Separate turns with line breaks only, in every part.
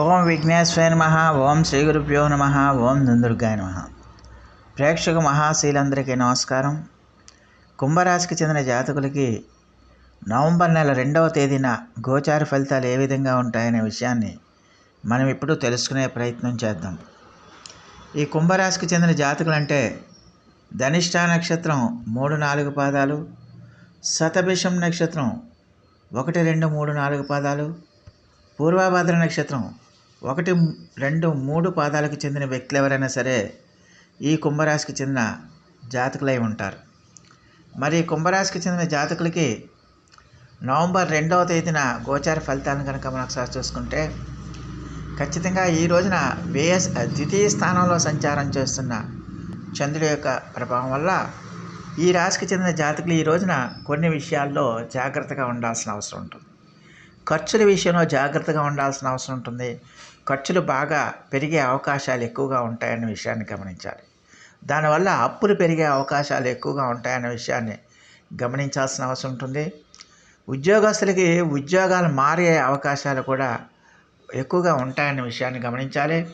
ఓం విఘ్నేశ్వర నమ ఓం శ్రీ గురుభ్యో నమ ఓం దుందుర్గాయ నమ. ప్రేక్షక మహాశీలందరికీ నమస్కారం. కుంభరాశికి చెందిన జాతకులకి నవంబర్ నెల రెండవ తేదీన గోచార ఫలితాలు ఏ విధంగా ఉంటాయనే విషయాన్ని మనం ఇప్పుడు తెలుసుకునే ప్రయత్నం చేద్దాం. ఈ కుంభరాశికి చెందిన జాతకులు అంటే ధనిష్ట నక్షత్రం మూడు నాలుగు పాదాలు శతభిషం నక్షత్రం ఒకటి రెండు మూడు నాలుగు పాదాలు పూర్వభద్ర నక్షత్రం ఒకటి రెండు మూడు పాదాలకు చెందిన వ్యక్తులు ఎవరైనా సరే ఈ కుంభరాశికి చెందిన జాతకులై ఉంటారు. మరి కుంభరాశికి చెందిన జాతకులకి నవంబర్ రెండవ తేదీన గోచార ఫలితాలను కనుక మనం ఒకసారి చూసుకుంటే ఖచ్చితంగా ఈ రోజున వేయస్ ద్వితీయ స్థానంలో సంచారం చేస్తున్న చంద్రుడి యొక్క ప్రభావం వల్ల ఈ రాశికి చెందిన జాతకులు ఈ రోజున కొన్ని విషయాల్లో జాగ్రత్తగా ఉండాల్సిన అవసరం ఉంటుంది. ఖర్చుల విషయంలో జాగ్రత్తగా ఉండాల్సిన అవసరం ఉంటుంది. ఖర్చులు బాగా పెరిగే అవకాశాలు ఎక్కువగా ఉంటాయనే విషయాన్ని గమనించాలి. దానివల్ల అప్పులు పెరిగే అవకాశాలు ఎక్కువగా ఉంటాయనే విషయాన్ని గమనించాల్సిన అవసరం ఉంటుంది. ఉద్యోగస్తులకి ఉద్యోగాలు మారే అవకాశాలు కూడా ఎక్కువగా ఉంటాయనే విషయాన్ని గమనించాలి.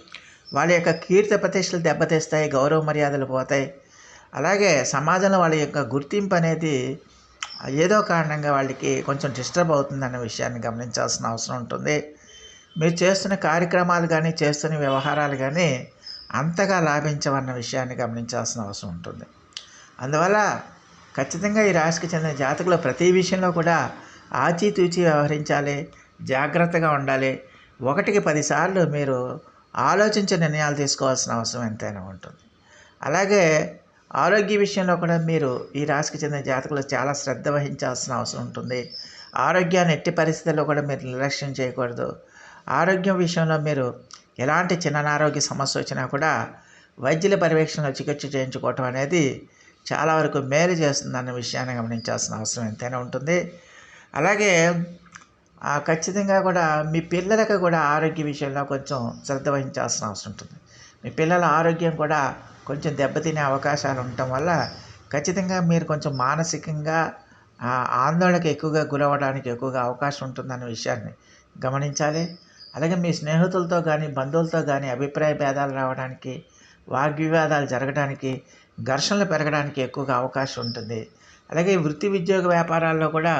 వాళ్ళ యొక్క కీర్తి ప్రతిష్టలు దెబ్బతీస్తాయి గౌరవ మర్యాదలు పోతాయి. అలాగే సమాజంలో వాళ్ళ యొక్క గుర్తింపు అనేది ఏదో కారణంగా వాళ్ళకి కొంచెం డిస్టర్బ్ అవుతుందన్న విషయాన్ని గమనించాల్సిన అవసరం ఉంటుంది. మీరు చేస్తున్న కార్యక్రమాలు కానీ చేస్తున్న వ్యవహారాలు కానీ అంతగా లాభించవన్న విషయాన్ని గమనించాల్సిన అవసరం ఉంటుంది. అందువల్ల ఖచ్చితంగా ఈ రాశికి చెందిన జాతకులు ప్రతి విషయంలో కూడా ఆచితూచి వ్యవహరించాలి జాగ్రత్తగా ఉండాలి. ఒకటికి పదిసార్లు మీరు ఆలోచించి నిర్ణయాలు తీసుకోవాల్సిన అవసరం ఎంతైనా ఉంటుంది. అలాగే ఆరోగ్య విషయంలో కూడా మీరు ఈ రాశికి చెందిన జాతకులు చాలా శ్రద్ధ వహించాల్సిన అవసరం ఉంటుంది. ఆరోగ్యాన్ని ఎట్టి పరిస్థితుల్లో కూడా మీరు నిర్లక్ష్యం చేయకూడదు. ఆరోగ్యం విషయంలో మీరు ఎలాంటి చిన్ననారోగ్య సమస్య వచ్చినా కూడా వైద్యుల పర్యవేక్షణలో చికిత్స చేయించుకోవటం అనేది చాలా వరకు మేలు చేస్తుందన్న విషయాన్ని గమనించాల్సిన అవసరం ఎంతైనా ఉంటుంది. అలాగే ఖచ్చితంగా కూడా మీ పిల్లలకు కూడా ఆరోగ్య విషయంలో కొంచెం శ్రద్ధ వహించాల్సిన అవసరం ఉంటుంది. మీ పిల్లల ఆరోగ్యం కూడా కొంచెం దెబ్బతినే అవకాశాలు ఉండటం వల్ల ఖచ్చితంగా మీరు కొంచెం మానసికంగా ఆందోళనకు ఎక్కువగా గురవడానికి ఎక్కువగా అవకాశం ఉంటుందన్న విషయాన్ని గమనించాలి. అలాగే మీ స్నేహితులతో కానీ బంధువులతో కానీ అభిప్రాయ భేదాలు రావడానికి వాగ్వివాదాలు జరగడానికి ఘర్షణలు పెరగడానికి ఎక్కువగా అవకాశం ఉంటుంది అలాగే వృత్తి ఉద్యోగ వ్యాపారాల్లో కూడా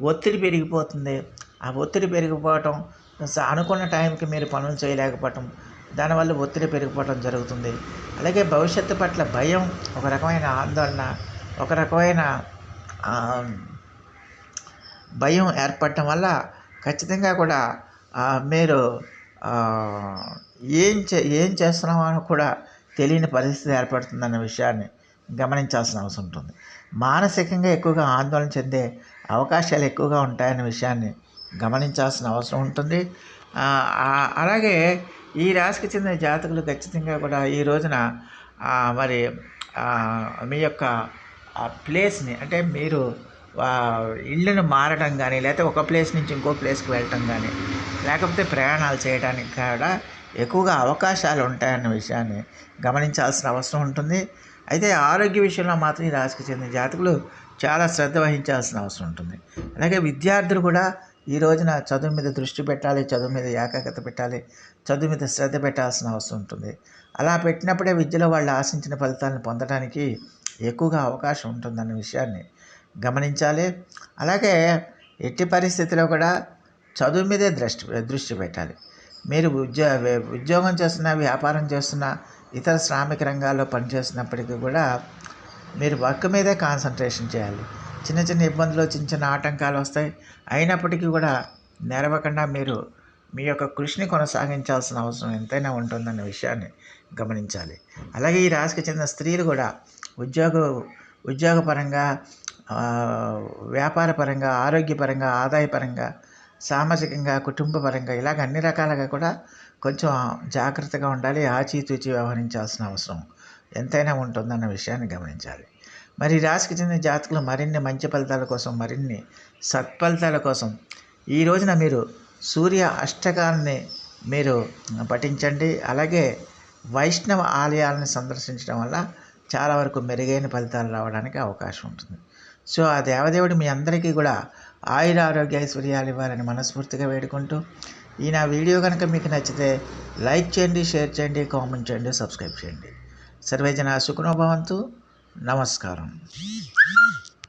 ఒత్తిడి పెరిగిపోతుంది. ఆ ఒత్తిడి పెరిగిపోవటం అనుకున్న టైంకి మీరు పనులు చేయలేకపోవటం దానివల్ల ఒత్తిడి పెరిగిపోవడం జరుగుతుంది. అలాగే భవిష్యత్తు పట్ల భయం ఒక రకమైన ఆందోళన ఒక రకమైన భయం ఏర్పడటం వల్ల ఖచ్చితంగా కూడా మీరు ఏం చే ఏం చేస్తున్నామో కూడా తెలియని పరిస్థితి ఏర్పడుతుందన్న విషయాన్ని గమనించాల్సిన అవసరం ఉంటుంది. మానసికంగా ఎక్కువగా ఆందోళన చెందే అవకాశాలు ఎక్కువగా ఉంటాయనే విషయాన్ని గమనించాల్సిన అవసరం ఉంటుంది. అలాగే ఈ రాశికి చెందిన జాతకులు ఖచ్చితంగా కూడా ఈ రోజున మరి మీ యొక్క ప్లేస్ని అంటే మీరు ఇళ్ళను మారడం కానీ లేకపోతే ఒక ప్లేస్ నుంచి ఇంకో ప్లేస్కి వెళ్ళటం కానీ లేకపోతే ప్రయాణాలు చేయడానికి కూడా ఎక్కువగా అవకాశాలు ఉంటాయన్న విషయాన్ని గమనించాల్సిన అవసరం ఉంటుంది. అయితే ఆరోగ్య విషయంలో మాత్రం ఈ రాశికి చెందిన జాతకులు చాలా శ్రద్ధ వహించాల్సిన అవసరం ఉంటుంది. అలాగే విద్యార్థులు కూడా ఈ రోజున చదువు మీద దృష్టి పెట్టాలి చదువు మీద ఏకాగ్రత పెట్టాలి చదువు మీద శ్రద్ధ పెట్టాల్సిన అవసరం ఉంటుంది. అలా పెట్టినప్పుడే విద్యలో వాళ్ళు ఆశించిన ఫలితాలను పొందడానికి ఎక్కువగా అవకాశం ఉంటుందన్న విషయాన్ని గమనించాలి. అలాగే ఎట్టి పరిస్థితిలో కూడా చదువు మీదే దృష్టి దృష్టి పెట్టాలి. మీరు ఉద్యో ఉద్యోగం చేస్తున్న వ్యాపారం చేస్తున్న ఇతర శ్రామిక రంగాల్లో పనిచేస్తున్నప్పటికీ కూడా మీరు వర్క్ మీదే కాన్సన్ట్రేషన్ చేయాలి. చిన్న చిన్న ఇబ్బందులు చిన్న చిన్న ఆటంకాలు వస్తాయి. అయినప్పటికీ కూడా నెరవకుండా మీరు మీ యొక్క కృషిని కొనసాగించాల్సిన అవసరం ఎంతైనా ఉంటుందన్న విషయాన్ని గమనించాలి. అలాగే ఈ రాశికి చెందిన స్త్రీలు కూడా ఉద్యోగ ఉద్యోగపరంగా వ్యాపారపరంగా ఆరోగ్యపరంగా ఆదాయపరంగా సామాజికంగా కుటుంబపరంగా ఇలాగ అన్ని రకాలుగా కూడా కొంచెం జాగ్రత్తగా ఉండాలి ఆచితూచి వ్యవహరించాల్సిన అవసరం ఎంతైనా ఉంటుందన్న విషయాన్ని గమనించాలి. మరి రాశికి చెందిన జాతకులు మరిన్ని మంచి ఫలితాల కోసం మరిన్ని సత్ఫలితాల కోసం. ఈ రోజున మీరు సూర్య అష్టకాన్ని మీరు పఠించండి. అలాగే వైష్ణవ ఆలయాలను సందర్శించడం వల్ల చాలా వరకు మెరుగైన ఫలితాలు రావడానికి అవకాశం ఉంటుంది. సో ఆ దేవదేవుడు మీ అందరికీ కూడా ఆయుర ఆరోగ్య ఐశ్వర్యాలు ఇవ్వాలని మనస్ఫూర్తిగా వేడుకుంటూ ఈ నా వీడియో కనుక మీకు నచ్చితే లైక్ చేయండి షేర్ చేయండి కామెంట్ చేయండి సబ్స్క్రైబ్ చేయండి. సర్వేజన సుఖనోభవంతు నమస్కారం.